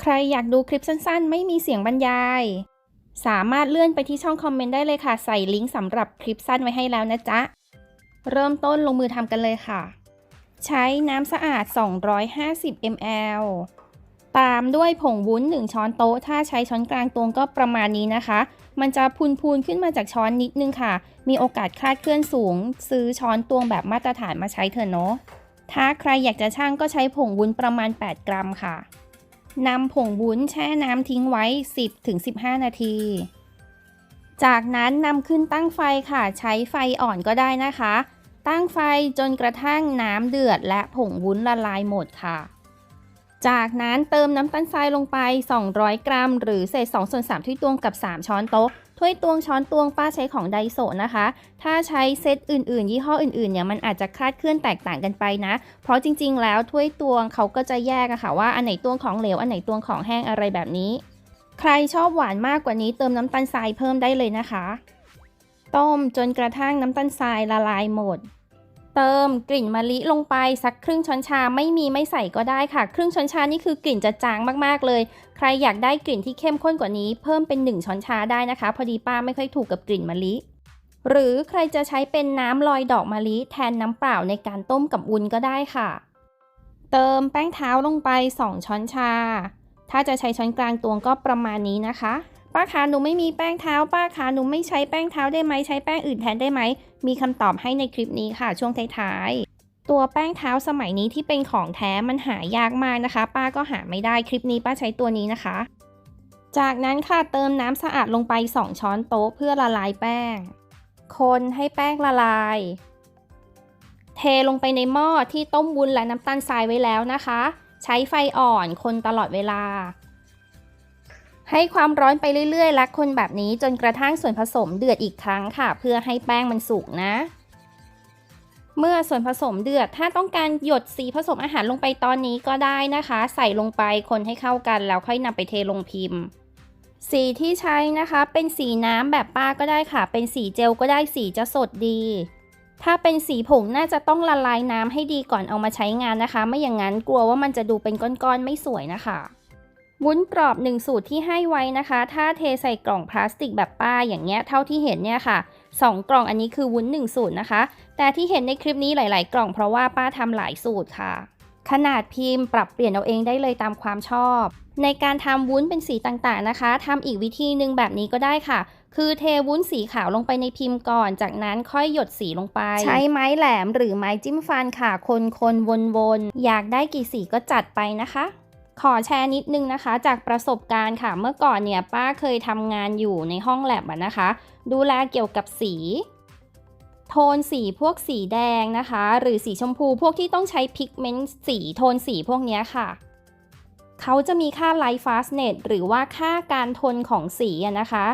ใครอยากดูคลิปสั้นๆ ไม่มีเสียงบรรยาย สามารถเลื่อนไปที่ช่องคอมเมนต์ได้เลยค่ะ ใส่ลิงก์สำหรับคลิปสั้นไว้ให้แล้วนะจ๊ะ เริ่มต้นลงมือทำกันเลยค่ะ ใช้น้ำสะอาด 250 ml ตามด้วยผงวุ้น 1 ช้อนโต๊ะ ถ้าใช้ช้อนกลางตวงก็ประมาณนี้นะคะ มันจะพูนๆขึ้นมาจากช้อนนิดนึงค่ะ มีโอกาสคลาดเคลื่อนสูง ซื้อช้อนตวงแบบมาตรฐานมาใช้เถอะเนาะถ้าใครอยากจะช่างก็ใช้ผงวุ้นประมาณ 8 กรัมค่ะ นำผงบุ้นแช่น้ำทิ้งไว้ 10-15 นาที จากนั้นนำขึ้นตั้งไฟค่ะ ใช้ไฟอ่อนก็ได้นะคะ ตั้งไฟจนกระทั่งน้ำเดือดและผงวุ้นละลายหมดค่ะ จากนั้นเติมน้ำตาลทรายลงไป 200 กรัม หรือเศษ2ส่วน3ถ้วยตวงกับ 3 ช้อนโต๊ะ ถ้วยตวงช้อนตวงป้าใช้ของไดโซนะคะ ถ้าใช้เซตอื่นๆ ยี่ห้ออื่นๆเนี่ยมันอาจจะคลาดเคลื่อนแตกต่างกันไปนะ เพราะจริงๆ แล้วถ้วยตวงเขาก็จะแยกอะค่ะว่าอันไหนตวงของเหลวอันไหนตวงของแห้งอะไรแบบนี้ ใครชอบหวานมากกว่านี้เติมน้ำตาลทรายเพิ่มได้เลยนะคะ ต้มจนกระทั่งน้ำตาลทรายละลายหมด เติมกลิ่นมะลิลงไปสักครึ่งช้อนชาไม่มีไม่ใส่ก็ได้ค่ะ ครึ่งช้อนชานี่คือกลิ่นจะจางมากๆเลย ใครอยากได้กลิ่นที่เข้มข้นกว่านี้ เพิ่มเป็น 1 ช้อนชาได้นะคะ พอดีป้าไม่ค่อยถูกกับกลิ่นมะลิ หรือใครจะใช้เป็นน้ำลอยดอกมะลิแทนน้ำเปล่าในการต้มกับวุ้นก็ได้ค่ะ เติมแป้งเท้าลงไป 2 ช้อนชา ถ้าจะใช้ช้อนกลางตวงก็ประมาณนี้นะคะ ป้าคะหนูไม่มีแป้งเท้า ป้าคะหนูไม่ใช้แป้งเท้าได้ไหมใช้แป้งอื่นแทนได้ไหม มีคำตอบให้ในคลิปนี้ค่ะ ช่วงท้ายๆ ตัวแป้งเท้าสมัยนี้ที่เป็นของแท้มันหายากมากนะคะ ป้าก็หาไม่ได้คลิปนี้ป้าใช้ตัวนี้นะคะ จากนั้นค่ะเติมน้ำสะอาดลงไป 2 ช้อนโต๊ะเพื่อละลายแป้ง คนให้แป้งละลาย เทลงไปในหม้อที่ต้มวุ้นและน้ำตาลทรายไว้แล้วนะคะ ใช้ไฟอ่อนคนตลอดเวลา ให้ความร้อนไปเรื่อยๆและคนแบบนี้จนกระทั่งส่วนผสมเดือดอีกครั้งค่ะ เพื่อให้แป้งมันสุกนะ เมื่อส่วนผสมเดือด ถ้าต้องการหยดสีผสมอาหารลงไปตอนนี้ก็ได้นะคะ ใส่ลงไปคนให้เข้ากันแล้วค่อยนำไปเทลงพิมพ์ สีที่ใช้นะคะ เป็นสีน้ำแบบป้าก็ได้ค่ะ เป็นสีเจลก็ได้สีจะสดดี ถ้าเป็นสีผงน่าจะต้องละลายน้ำให้ดีก่อนเอามาใช้งานนะคะ ไม่อย่างนั้นกลัวว่ามันจะดูเป็นก้อนๆไม่สวยนะคะ วุ้นกรอบ 1 สูตรที่ให้ไว้นะคะ ถ้าเทใส่กล่องพลาสติกแบบป้าอย่างเงี้ยเท่าที่เห็นเนี่ยค่ะ 2 กล่องอันนี้คือวุ้น 1 สูตรนะคะ แต่ที่เห็นในคลิปนี้หลาย ๆ กล่องเพราะว่าป้าทำหลายสูตรค่ะ ขนาดพิมพ์ปรับเปลี่ยนเอาเองได้เลยตามความชอบ ในการทำวุ้นเป็นสีต่างๆนะคะทำอีกวิธีหนึ่งแบบนี้ก็ได้ค่ะ คือเทวุ้นสีขาวลงไปในพิมพ์ก่อน จากนั้นค่อยหยดสีลงไป ใช้ไม้แหลมหรือไม้จิ้มฟันค่ะ คนคนวนวนๆอยากได้กี่สีก็จัดไปนะคะ ขอแชร์นิดนึงนะคะ จากประสบการณ์ค่ะ เมื่อก่อนเนี่ยป้าเคยทำงานอยู่ในห้องแลบนะคะ ดูแลเกี่ยวกับสี โทนสีพวกสีแดงนะคะ หรือสีชมพูพวกที่ต้องใช้พิกเมนต์สีโทนสีพวกนี้ค่ะ เขาจะมีค่า light fastness หรือว่าค่าการทนของสีนะคะ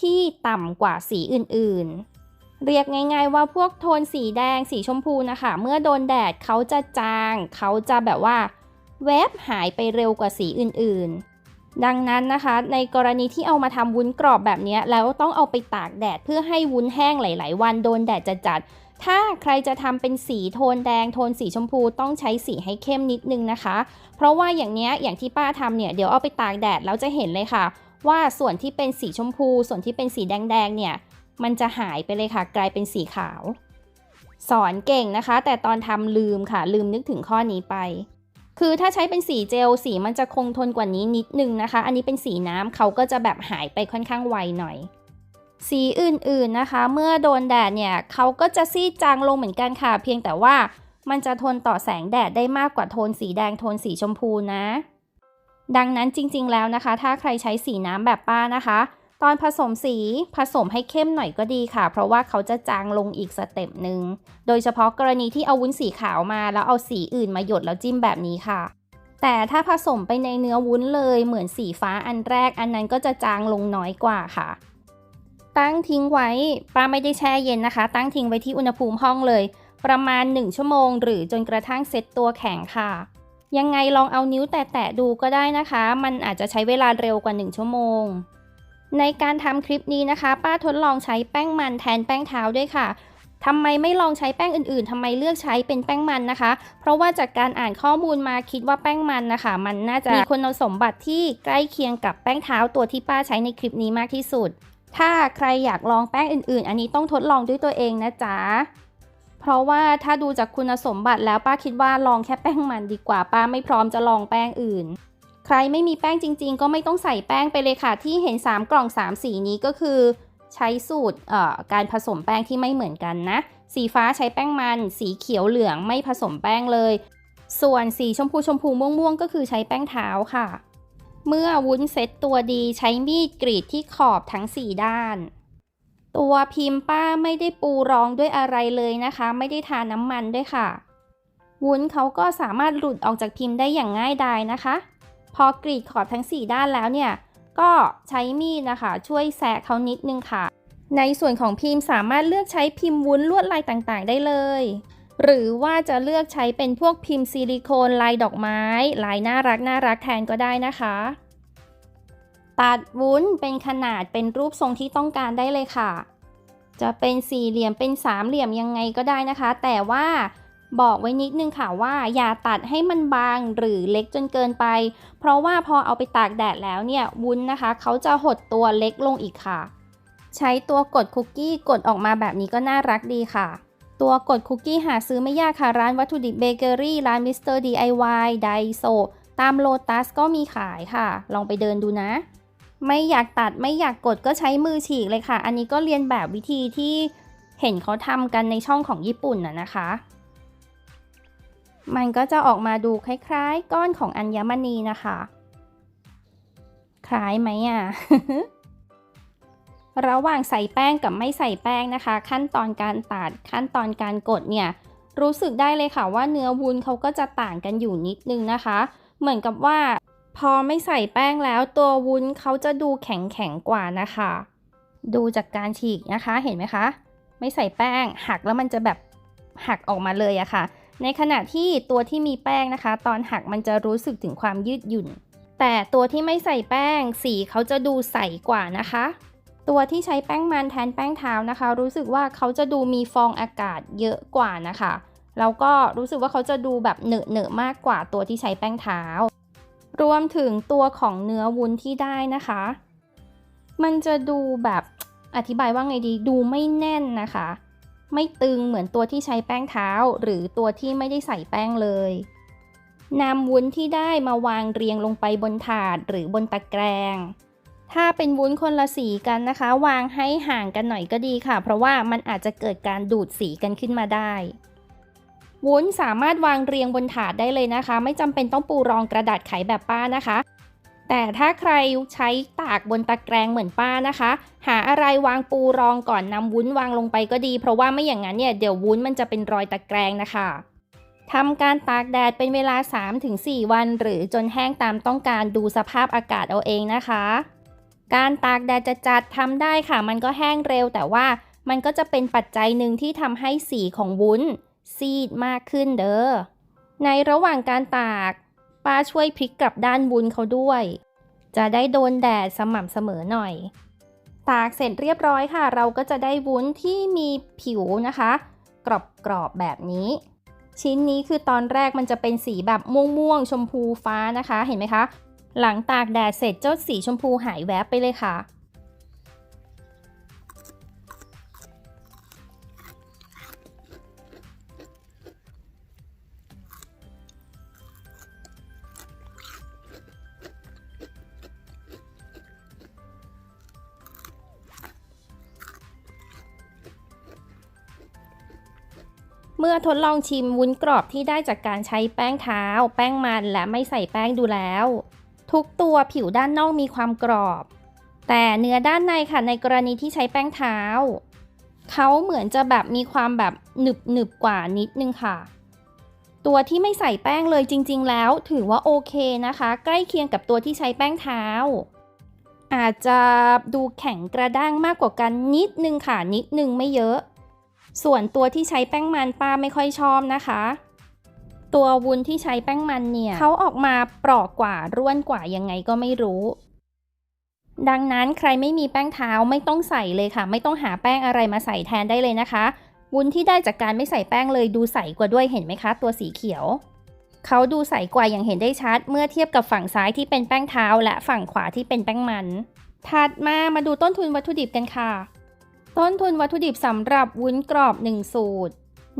ที่ต่ำกว่าสีอื่นๆ เรียกง่ายๆว่าพวกโทนสีแดงสีชมพูนะคะ เมื่อโดนแดดเขาจะจาง เขาจะแบบว่า แวบหายไปเร็วกว่าสีอื่นๆ ดังนั้นนะคะ ในกรณีที่เอามาทำวุ้นกรอบแบบนี้แล้วต้องเอาไปตากแดดเพื่อให้วุ้นแห้งหลาย ๆ วันโดนแดดจัดๆถ้าใครจะทำเป็นสีโทนแดงโทนสีชมพูต้องใช้สีให้เข้มนิดนึงนะคะ เพราะว่าอย่างเนี้ยอย่างที่ป้าทำเนี่ยเดี๋ยวเอาไปตากแดดแล้วจะเห็นเลยค่ะ ว่าส่วนที่เป็นสีชมพู ส่วนที่เป็นสีแดงๆเนี่ยมันจะหายไปเลยค่ะ กลายเป็นสีขาว สอนเก่งนะคะ แต่ตอนทำลืมค่ะ ลืมนึกถึงข้อนี้ไป คือถ้าใช้เป็นสีเจลสีมันจะคงทนกว่านี้นิดนึงนะคะ อันนี้เป็นสีน้ำเขาก็จะแบบหายไปค่อนข้างไวหน่อย สีอื่นๆนะคะ เมื่อโดนแดดเนี่ยเขาก็จะซีดจางลงเหมือนกันค่ะ เพียงแต่ว่ามันจะทนต่อแสงแดดได้มากกว่าโทนสีแดงโทนสีชมพูนะ ดังนั้นจริงๆแล้วนะคะ ถ้าใครใช้สีน้ำแบบป้านะคะ ตอนผสมสีผสมให้เข้มหน่อยก็ดีค่ะ เพราะว่าเขาจะจางลงอีกสเต็ปหนึ่งโดยเฉพาะกรณีที่เอาวุ้นสีขาวมา แล้วเอาสีอื่นมาหยดแล้วจิ้มแบบนี้ค่ะ แต่ถ้าผสมไปในเนื้อวุ้นเลยเหมือนสีฟ้าอันแรก อันนั้นก็จะจางลงน้อยกว่าค่ะ ตั้งทิ้งไว้ป้าไม่ได้แช่เย็นนะคะ ตั้งทิ้งไว้ที่อุณหภูมิห้องเลย ประมาณ 1 ชั่วโมง หรือจนกระทั่งเซ็ตตัวแข็งค่ะยังไงลองเอานิ้วแตะๆดูก็ได้นะคะ มันอาจจะใช้เวลาเร็วกว่า 1 ชั่วโมง ในการทำคลิปนี้นะคะ ป้าทดลองใช้แป้งมันแทนแป้งเท้าด้วยค่ะทำไมไม่ลองใช้แป้งอื่นๆทำไมเลือกใช้เป็นแป้งมันนะคะ เพราะว่าจากการอ่านข้อมูลมาคิดว่าแป้งมันนะคะ มันน่าจะมีคุณสมบัติที่ใกล้เคียงกับแป้งเท้าตัวที่ป้าใช้ในคลิปนี้มากที่สุด ถ้าใครอยากลองแป้งอื่นๆ อันนี้ต้องทดลองด้วยตัวเองนะจ๊ะ เพราะว่าถ้าดูจากคุณสมบัติแล้วป้าคิดว่าลองแค่แป้งมันดีกว่าป้าไม่พร้อมจะลองแป้งอื่น ใครไม่มีแป้งจริง ๆ ก็ไม่ต้องใส่แป้งไปเลยค่ะ ที่เห็น 3 กล่อง 3 สีนี้ก็คือ ใช้สูตรการผสมแป้งที่ไม่เหมือนกันนะ สีฟ้าใช้แป้งมัน สีเขียวเหลืองไม่ผสมแป้งเลย ส่วนสีชมพูชมพูม่วงม่วงก็คือใช้แป้งเท้าค่ะ เมื่อวุ้นเซตตัวดีใช้มีดกรีดที่ขอบทั้ง 4 ด้านตัวพิมพ์ป้าไม่ได้ปูรองด้วยอะไรเลยนะคะ ไม่ได้ทาน้ำมันด้วยค่ะ วุ้นเขาก็สามารถหลุดออกจากพิมพ์ได้อย่างง่ายดายนะคะ พอกรีดขอบทั้ง 4 ด้านแล้วเนี่ย ก็ใช้มีดนะคะ ช่วยแซะเขานิดนึงค่ะ ในส่วนของพิมพ์สามารถเลือกใช้พิมพ์วุ้นลวดลายต่างๆ ได้เลย หรือว่าจะเลือกใช้เป็นพวกพิมพ์ซิลิโคนลายดอกไม้ ลายน่ารักน่ารักแทนก็ได้นะคะตัดวุ้นเป็นขนาดเป็นรูปทรงที่ต้องการได้เลยค่ะ จะเป็นสี่เหลี่ยมเป็นสามเหลี่ยมยังไงก็ได้นะคะ แต่ว่า บอกไว้นิดนึงค่ะว่าอย่าตัดให้มันบางหรือเล็กจนเกินไป เพราะว่าพอเอาไปตากแดดแล้วเนี่ยวุ้นนะคะ เขาจะหดตัวเล็กลงอีกค่ะ ใช้ตัวกดคุกกี้กดออกมาแบบนี้ก็น่ารักดีค่ะ ตัวกดคุกกี้หาซื้อไม่ยากค่ะ ร้านวัตถุดิบเบเกอรี่ร้านมิสเตอร์ DIY ไดโซตามโลตัสก็มีขายค่ะ ลองไปเดินดูนะ ไม่อยากตัดไม่อยากกดก็ใช้มือฉีกเลยค่ะ อันนี้ก็เรียนแบบวิธีที่เห็นเขาทำกันในช่องของญี่ปุ่นน่ะนะคะ มันก็จะออกมาดูคล้ายๆ ก้อนของอัญมณีนะคะ คล้ายไหมอะ ระหว่างใส่แป้งกับไม่ใส่แป้งนะคะ ขั้นตอนการตัดขั้นตอนการกดเนี่ย รู้สึกได้เลยค่ะว่าเนื้อวุ้นเขาก็จะต่างกันอยู่นิดนึงนะคะ เหมือนกับว่า พอไม่ใส่แป้งแล้วตัววุ้นเขาจะดูแข็งแข็งๆกว่านะคะ ดูจากการฉีกนะคะเห็นไหมคะ ไม่ใส่แป้งหักแล้วมันจะแบบหักออกมาเลยอะค่ะ ในขณะที่ตัวที่มีแป้งนะคะ ตอนหักมันจะรู้สึกถึงความยืดหยุ่น แต่ตัวที่ไม่ใส่แป้ง สีเขาจะดูใสกว่านะคะ ตัวที่ใช้แป้งมันแทนแป้งเท้านะคะ รู้สึกว่าเขาจะดูมีฟองอากาศเยอะกว่านะคะแล้วก็รู้สึกว่าเขาจะดูแบบเหนอะเหนอะๆมากกว่าตัวที่ใช้แป้งเท้า รวมถึงตัวของเนื้อวุ้นที่ได้นะคะ มันจะดูแบบอธิบายว่าไงดีดูไม่แน่นนะคะ ไม่ตึงเหมือนตัวที่ใช้แป้งเท้า หรือตัวที่ไม่ได้ใส่แป้งเลยนำวุ้นที่ได้มาวางเรียงลงไปบนถาดหรือบนตะแกรงถ้าเป็นวุ้นคนละสีกันนะคะ วางให้ห่างกันหน่อยก็ดีค่ะ เพราะว่ามันอาจจะเกิดการดูดสีกันขึ้นมาได้ วุ้นสามารถวางเรียงบนถาดได้เลยนะคะ ไม่จำเป็นต้องปูรองกระดาษไขแบบป้านะคะ แต่ถ้าใครใช้ตากบนตะแกรงเหมือนป้านะคะ หาอะไรวางปูรองก่อนนำวุ้นวางลงไปก็ดี เพราะว่าไม่อย่างนั้นเนี่ยเดี๋ยววุ้นมันจะเป็นรอยตะแกรงนะคะทำการตากแดดเป็นเวลา 3-4 วัน หรือจนแห้งตามต้องการดูสภาพอากาศเอาเองนะคะ การตากแดดจะจัดทำได้ค่ะ มันก็แห้งเร็ว แต่ว่ามันก็จะเป็นปัจจัยหนึ่งที่ทำให้สีของวุ้น ซีดมากขึ้นเด้อในระหว่างการตาก ป้าช่วยพลิกกลับด้านวุ้นเขาด้วย จะได้โดนแดดสม่ำเสมอหน่อย ตากเสร็จเรียบร้อยค่ะ เราก็จะได้วุ้นที่มีผิวนะคะ กรอบๆแบบนี้ ชิ้นนี้คือตอนแรกมันจะเป็นสีแบบม่วงๆชมพูฟ้านะคะ เห็นไหมคะ หลังตากแดดเสร็จเจ้าสีชมพูหายแวบไปเลยค่ะ เมื่อทดลองชิมวุ้นกรอบที่ได้จากการใช้แป้งเท้า แป้งมันและไม่ใส่แป้งดูแล้ว ทุกตัวผิวด้านนอกมีความกรอบ แต่เนื้อด้านในค่ะในกรณีที่ใช้แป้งเท้าเขาเหมือนจะแบบมีความแบบหนึบหนึบกว่านิดนึงค่ะ ตัวที่ไม่ใส่แป้งเลยจริง ๆ แล้วถือว่าโอเคนะคะ ใกล้เคียงกับตัวที่ใช้แป้งเท้า อาจจะดูแข็งกระด้างมากกว่ากันนิดนึงค่ะนิดนึงไม่เยอะ ส่วนตัวที่ใช้แป้งมันป้าไม่ค่อยชอบนะคะ ตัววุ้นที่ใช้แป้งมันเนี่ยเขาออกมาเปราะกว่าร่วนกว่ายังไงก็ไม่รู้ ดังนั้นใครไม่มีแป้งเท้าไม่ต้องใส่เลยค่ะ ไม่ต้องหาแป้งอะไรมาใส่แทนได้เลยนะคะ วุ้นที่ได้จากการไม่ใส่แป้งเลยดูใสกว่าด้วยเห็นไหมคะ ตัวสีเขียวเขาดูใสกว่าอย่างเห็นได้ชัด เมื่อเทียบกับฝั่งซ้ายที่เป็นแป้งเท้า และฝั่งขวาที่เป็นแป้งมัน ถัดมามาดูต้นทุนวัตถุดิบกันค่ะ ต้นทุนวัตถุดิบสำหรับวุ้นกรอบ 1 สูตร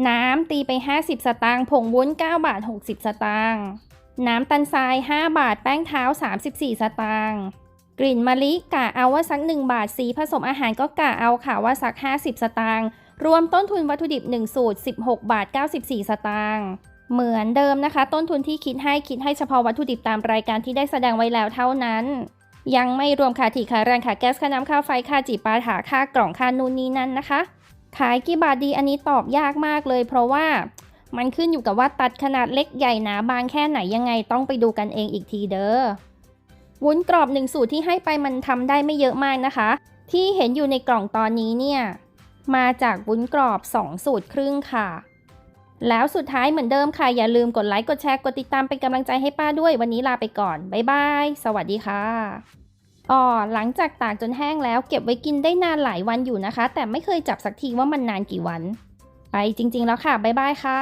น้ำตีไป 50 สตางค์ผงวุ้น 9 บาท 60 สตางค์น้ำตาลทราย 5 บาทแป้งเท้า 34 สตางค์กลิ่นมะลิกะเอาว่าสัก 1 บาทสีผสมอาหารก็กะเอาค่ะว่าสัก 50 สตางค์รวมต้นทุนวัตถุดิบ 1 สูตร 16 บาท 94 สตางค์เหมือนเดิมนะคะ ต้นทุนที่คิดให้คิดให้เฉพาะวัตถุดิบตามรายการที่ได้แสดงไว้แล้วเท่านั้น ยังไม่รวมค่าถี่ค่าแรงค่าแก๊สค่าน้ำค่าไฟค่าจีปาถาค่ากล่องค่านูนนี้นั่นนะคะ ขายกี่บาทดีอันนี้ตอบยากมากเลย เพราะว่ามันขึ้นอยู่กับว่าตัดขนาดเล็กใหญ่หนาบางแค่ไหนยังไงต้องไปดูกันเองอีกทีเด้อวุ้นกรอบหนึ่งสูตรที่ให้ไปมันทำได้ไม่เยอะมากนะคะ ที่เห็นอยู่ในกล่องตอนนี้เนี่ยมาจากวุ้นกรอบ 2 สูตรครึ่งค่ะ แล้วสุดท้ายเหมือนเดิมค่ะ อย่าลืมกดไลค์ กดแชร์ กดติดตามเป็นกำลังใจให้ป้าด้วย วันนี้ลาไปก่อน บ๊ายบาย สวัสดีค่ะอ๋อหลังจากตากจนแห้งแล้วเก็บไว้กินได้นานหลายวันอยู่นะคะ แต่ไม่เคยจับสักทีว่ามันนานกี่วัน ไปจริง ๆ แล้วค่ะ บ๊ายบายค่ะ